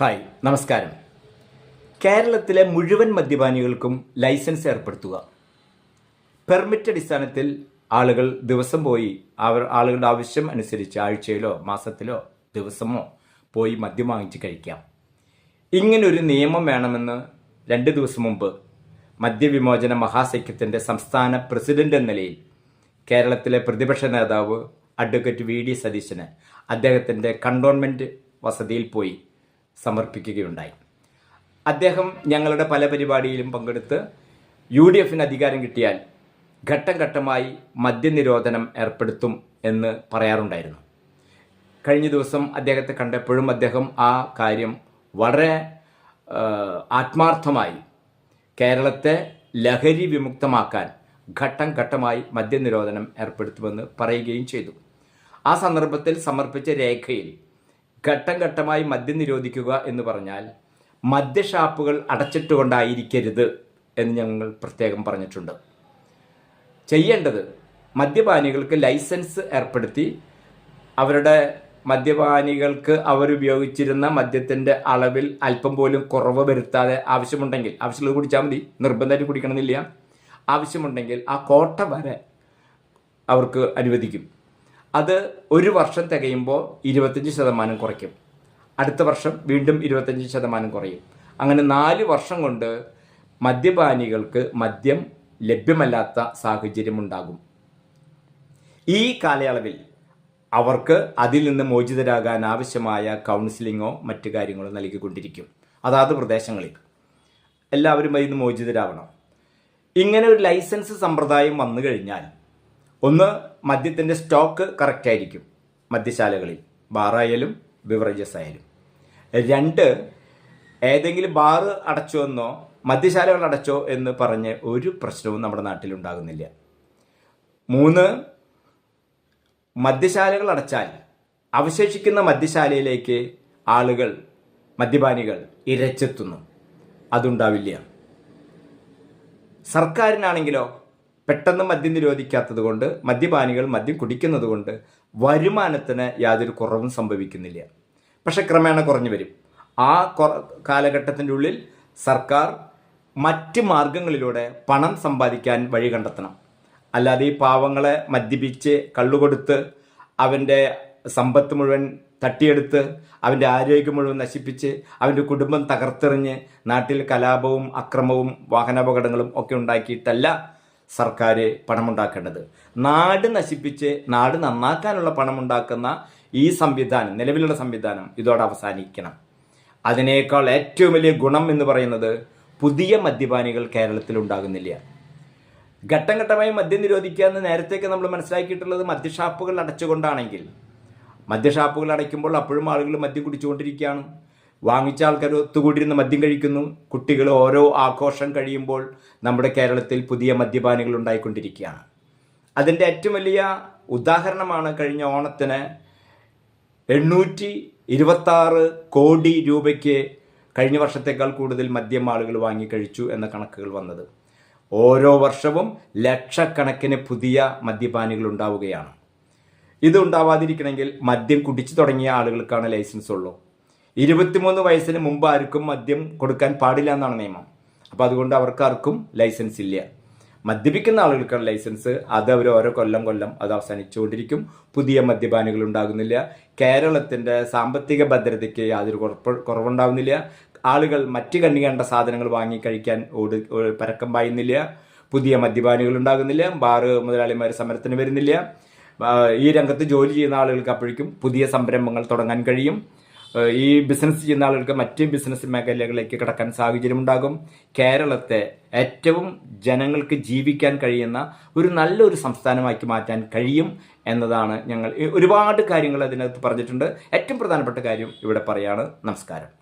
Hi നമസ്കാരം. കേരളത്തിലെ മുഴുവൻ മദ്യപാനികൾക്കും ലൈസൻസ് ഏർപ്പെടുത്തുക. പെർമിറ്റ് അടിസ്ഥാനത്തിൽ ആളുകൾ ദിവസം പോയി അവർ ആളുകളുടെ ആവശ്യം അനുസരിച്ച് ആഴ്ചയിലോ മാസത്തിലോ ദിവസമോ പോയി മദ്യം വാങ്ങിച്ച് കഴിക്കാം. ഇങ്ങനൊരു നിയമം വേണമെന്ന് രണ്ട് ദിവസം മുമ്പ് മദ്യവിമോചന മഹാസഖ്യത്തിന്റെ സംസ്ഥാന പ്രസിഡന്റ് എന്ന നിലയിൽ കേരളത്തിലെ പ്രതിപക്ഷ നേതാവ് അഡ്വക്കേറ്റ് വി ഡി സതീശന് അദ്ദേഹത്തിന്റെ കണ്ടോൺമെന്റ് വസതിയിൽ പോയി സമർപ്പിക്കുകയുണ്ടായി. അദ്ദേഹം ഞങ്ങളുടെ പല പരിപാടിയിലും പങ്കെടുത്ത് യു ഡി എഫിന് അധികാരം കിട്ടിയാൽ ഘട്ടം ഘട്ടമായി മദ്യനിരോധനം ഏർപ്പെടുത്തും എന്ന് പറയാറുണ്ടായിരുന്നു. കഴിഞ്ഞ ദിവസം അദ്ദേഹത്തെ കണ്ടപ്പോഴും അദ്ദേഹം ആ കാര്യം വളരെ ആത്മാർത്ഥമായി കേരളത്തെ ലഹരി വിമുക്തമാക്കാൻ ഘട്ടം ഘട്ടമായി മദ്യനിരോധനം ഏർപ്പെടുത്തുമെന്ന് പറയുകയും ചെയ്തു. ആ സന്ദർഭത്തിൽ സമർപ്പിച്ച രേഖയിൽ ഘട്ടം ഘട്ടമായി മദ്യം നിരോധിക്കുക എന്ന് പറഞ്ഞാൽ മദ്യഷാപ്പുകൾ അടച്ചിട്ടുകൊണ്ടായിരിക്കരുത് എന്ന് ഞങ്ങൾ പ്രത്യേകം പറഞ്ഞിട്ടുണ്ട്. ചെയ്യേണ്ടത് മദ്യപാനികൾക്ക് ലൈസൻസ് ഏർപ്പെടുത്തി അവരുടെ മദ്യപാനികൾക്ക് അവരുപയോഗിച്ചിരുന്ന മദ്യത്തിന്റെ അളവിൽ അല്പം പോലും കുറവ് വരുത്താതെ ആവശ്യമുണ്ടെങ്കിൽ ആവശ്യമുള്ളത് കുടിച്ചാൽ മതി നിർബന്ധമായിട്ട് കുടിക്കണമെന്നില്ല. ആവശ്യമുണ്ടെങ്കിൽ ആ കോട്ട വരെ അവർക്ക് അനുവദിക്കും. അത് ഒരു വർഷം തികയുമ്പോൾ ഇരുപത്തഞ്ച് ശതമാനം കുറയ്ക്കും. അടുത്ത വർഷം വീണ്ടും ഇരുപത്തഞ്ച് ശതമാനം കുറയും. അങ്ങനെ നാല് വർഷം കൊണ്ട് മദ്യപാനികൾക്ക് മദ്യം ലഭ്യമല്ലാത്ത സാഹചര്യം ഉണ്ടാകും. ഈ കാലയളവിൽ അവർക്ക് അതിൽ നിന്ന് മോചിതരാകാൻ ആവശ്യമായ കൗൺസിലിങ്ങോ മറ്റു കാര്യങ്ങളോ നൽകിക്കൊണ്ടിരിക്കും. അതാത് പ്രദേശങ്ങളിൽ. എല്ലാവരും അതിൽ നിന്ന് മോചിതരാവണം. ഇങ്ങനെ ഒരു ലൈസൻസ് സമ്പ്രദായം വന്നു കഴിഞ്ഞാൽ ഒന്ന് മദ്യത്തിന്റെ സ്റ്റോക്ക് കറക്റ്റ് ആയിരിക്കും മദ്യശാലകളിൽ ബാറായാലും ബിവറേജസ് ആയാലും രണ്ട് ഏതെങ്കിലും ബാറ് അടച്ചോ എന്നോ മദ്യശാലകൾ അടച്ചോ എന്ന് പറഞ്ഞ് ഒരു പ്രശ്നവും നമ്മുടെ നാട്ടിലുണ്ടാകുന്നില്ല. മൂന്ന് മദ്യശാലകൾ അടച്ചാൽ അവശേഷിക്കുന്ന മദ്യശാലയിലേക്ക് ആളുകൾ മദ്യപാനികൾ ഇരച്ചെത്തുന്നു. അതുണ്ടാവില്ല. സർക്കാരിനാണെങ്കിലോ പെട്ടെന്ന് മദ്യം നിരോധിക്കാത്തത് കൊണ്ട് മദ്യപാനികൾ മദ്യം കുടിക്കുന്നത് കൊണ്ട് വരുമാനത്തിന് യാതൊരു കുറവും സംഭവിക്കുന്നില്ല. പക്ഷെ ക്രമേണ കുറഞ്ഞു വരും. ആ കാലഘട്ടത്തിന്റെ ഉള്ളിൽ സർക്കാർ മറ്റ് മാർഗങ്ങളിലൂടെ പണം സമ്പാദിക്കാൻ വഴി കണ്ടെത്തണം. അല്ലാതെ ഈ പാവങ്ങളെ മദ്യപിച്ച് കള്ളുകൊടുത്ത് അവന്റെ സമ്പത്ത് മുഴുവൻ തട്ടിയെടുത്ത് അവന്റെ ആരോഗ്യം മുഴുവൻ നശിപ്പിച്ച് അവന്റെ കുടുംബം തകർത്തെറിഞ്ഞ് നാട്ടിൽ കലാപവും അക്രമവും വാഹനാപകടങ്ങളും ഒക്കെ ഉണ്ടാക്കിയിട്ടല്ല സർക്കാർ പണമുണ്ടാക്കേണ്ടത്. നാട് നശിപ്പിച്ച് നാട് നന്നാക്കാനുള്ള പണമുണ്ടാക്കുന്ന ഈ സംവിധാനം നിലവിലുള്ള സംവിധാനം ഇതോടെ അവസാനിക്കണം. അതിനേക്കാൾ ഏറ്റവും വലിയ ഗുണം എന്ന് പറയുന്നത് പുതിയ മദ്യപാനികൾ കേരളത്തിൽ ഉണ്ടാകുന്നില്ല. ഘട്ടം ഘട്ടമായി മദ്യം നിരോധിക്കുക എന്ന് നേരത്തേക്ക് നമ്മൾ മനസ്സിലാക്കിയിട്ടുള്ളത് മദ്യഷാപ്പുകൾ അടച്ചുകൊണ്ടാണെങ്കിൽ. മദ്യഷാപ്പുകൾ അടയ്ക്കുമ്പോൾ അപ്പോഴും ആളുകൾ മദ്യം കുടിച്ചുകൊണ്ടിരിക്കുകയാണ്. വാങ്ങിച്ച ആൾക്കാർ ഒത്തുകൂടിയിരുന്ന് മദ്യം കഴിക്കുന്നു. കുട്ടികൾ ഓരോ ആഘോഷം കഴിയുമ്പോൾ നമ്മുടെ കേരളത്തിൽ പുതിയ മദ്യപാനികൾ ഉണ്ടായിക്കൊണ്ടിരിക്കുകയാണ്. അതിന്റെ ഏറ്റവും വലിയ ഉദാഹരണമാണ് കഴിഞ്ഞ ഓണത്തിന് എണ്ണൂറ്റി ഇരുപത്താറ് കോടി രൂപയ്ക്ക് കഴിഞ്ഞ വർഷത്തേക്കാൾ കൂടുതൽ മദ്യം ആളുകൾ വാങ്ങിക്കഴിച്ചു എന്ന കണക്കുകൾ വന്നത്. ഓരോ വർഷവും ലക്ഷക്കണക്കിന് പുതിയ മദ്യപാനികൾ ഉണ്ടാവുകയാണ്. ഇത് ഉണ്ടാവാതിരിക്കണമെങ്കിൽ മദ്യം കുടിച്ചു തുടങ്ങിയ ആളുകൾക്കാണ് ലൈസൻസ് ഉള്ളൂ ഇരുപത്തിമൂന്ന് വയസ്സിന് മുമ്പ് ആർക്കും മദ്യം കൊടുക്കാൻ പാടില്ല എന്നാണ് നിയമം. അപ്പോൾ അതുകൊണ്ട് അവർക്ക് ആർക്കും ലൈസൻസ് ഇല്ല. മദ്യപിക്കുന്ന ആളുകൾക്കാണ് ലൈസൻസ്. അത് അവർ ഓരോ കൊല്ലം കൊല്ലം അത് അവസാനിച്ചുകൊണ്ടിരിക്കും. പുതിയ മദ്യപാനികൾ ഉണ്ടാകുന്നില്ല. കേരളത്തിന്റെ സാമ്പത്തിക ഭദ്രതയ്ക്ക് യാതൊരു കുറവുണ്ടാകുന്നില്ല ആളുകൾ മറ്റ് കണ്ണി കണ്ട സാധനങ്ങൾ വാങ്ങി കഴിക്കാൻ ഓട് പരക്കം പായുന്നില്ല. പുതിയ മദ്യപാനികൾ ഉണ്ടാകുന്നില്ല. ബാറ് മുതലാളിമാർ സമരത്തിന് വരുന്നില്ല. ഈ രംഗത്ത് ജോലി ചെയ്യുന്ന ആളുകൾക്ക് അപ്പോഴേക്കും പുതിയ സംരംഭങ്ങൾ തുടങ്ങാൻ കഴിയും. ഈ ബിസിനസ് ചെയ്യുന്ന ആളുകൾക്ക് മറ്റ് ബിസിനസ് മേഖലകളിലേക്ക് കടക്കാൻ സാഹചര്യമുണ്ടാകും. കേരളത്തെ ഏറ്റവും ജനങ്ങൾക്ക് ജീവിക്കാൻ കഴിയുന്ന ഒരു നല്ലൊരു സംസ്ഥാനമാക്കി മാറ്റാൻ കഴിയും എന്നതാണ് ഞങ്ങൾ. ഒരുപാട് കാര്യങ്ങൾ അതിനകത്ത് പറഞ്ഞിട്ടുണ്ട്. ഏറ്റവും പ്രധാനപ്പെട്ട കാര്യം ഇവിടെ പറയാണ്. നമസ്കാരം.